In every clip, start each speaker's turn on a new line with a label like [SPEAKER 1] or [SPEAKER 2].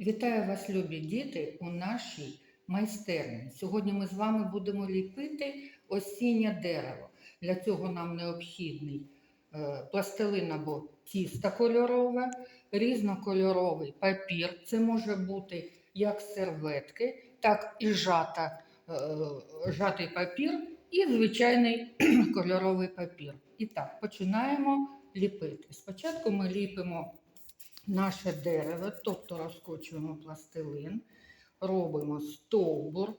[SPEAKER 1] Вітаю вас, любі діти, у нашій майстерні. Сьогодні ми з вами будемо ліпити осіннє дерево. Для цього нам необхідний е, пластилин або тісто кольорове, різнокольоровий папір. Це може бути як серветки, так і жата, е, жатий папір і звичайний кольоровий папір. І так, починаємо ліпити. Спочатку ми ліпимо наше дерево, тобто розкочуємо пластилин, робимо стовбур,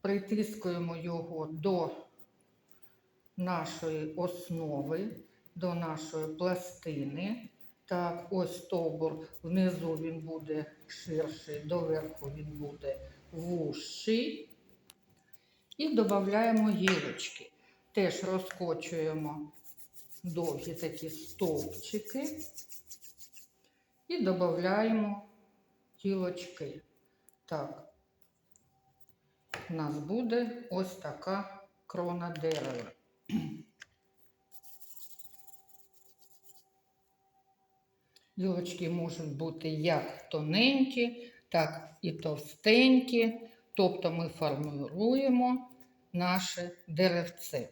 [SPEAKER 1] притискуємо його до нашої основи, до нашої пластини. Так, ось стовбур, внизу він буде ширший, доверху він буде вужчий. І додаємо гілочки. Теж розкочуємо довгі такі стовпчики і додаємо тілочки. Так, у нас буде ось така крона дерева. Гілочки можуть бути як тоненькі, так і товстенькі. Тобто ми формуємо наше деревце.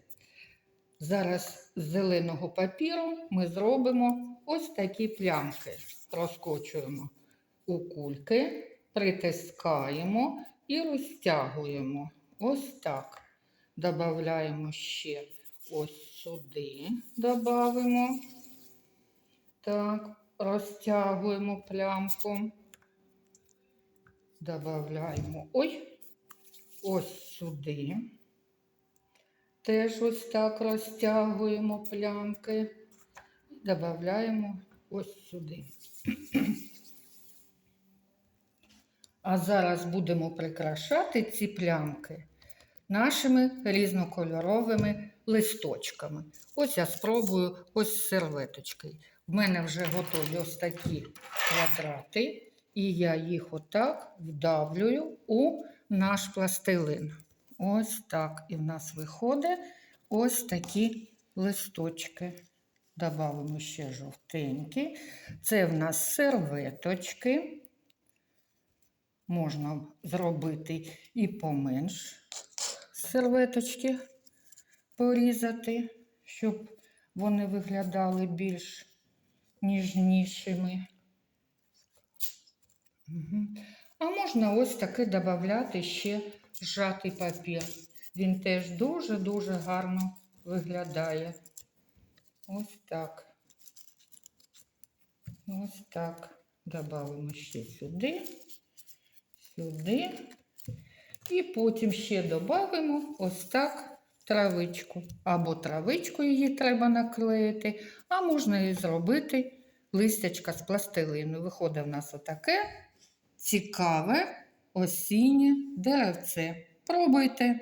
[SPEAKER 1] Зараз з зеленого папіру ми зробимо ось такі плямки. Розкочуємо у кульки, притискаємо і розтягуємо. Ось так. Додаємо ще ось сюди, додамо. Так, розтягуємо плямку. Додаємо ой, ось сюди. Теж ось так розтягуємо плямки. Додаємо ось сюди. А зараз будемо прикрашати ці плямки нашими різнокольоровими листочками. Ось я спробую ось з серветочкою. В мене вже готові ось такі квадрати, і я їх отак вдавлюю у наш пластилин. Ось так. І в нас виходить ось такі листочки. Добавимо ще жовтенькі. Це в нас серветочки. Можна зробити і поменш серветочки порізати, щоб вони виглядали більш ніжнішими. А можна ось таки додати ще зжатий папір. Він теж дуже-дуже гарно виглядає. Ось так. Ось так. Добавимо ще сюди, сюди. І потім ще додамо ось так травичку. Або травичку її треба наклеїти, а можна і зробити листячка з пластилину. Виходить в нас отаке цікаве осіннє деревце. Пробуйте.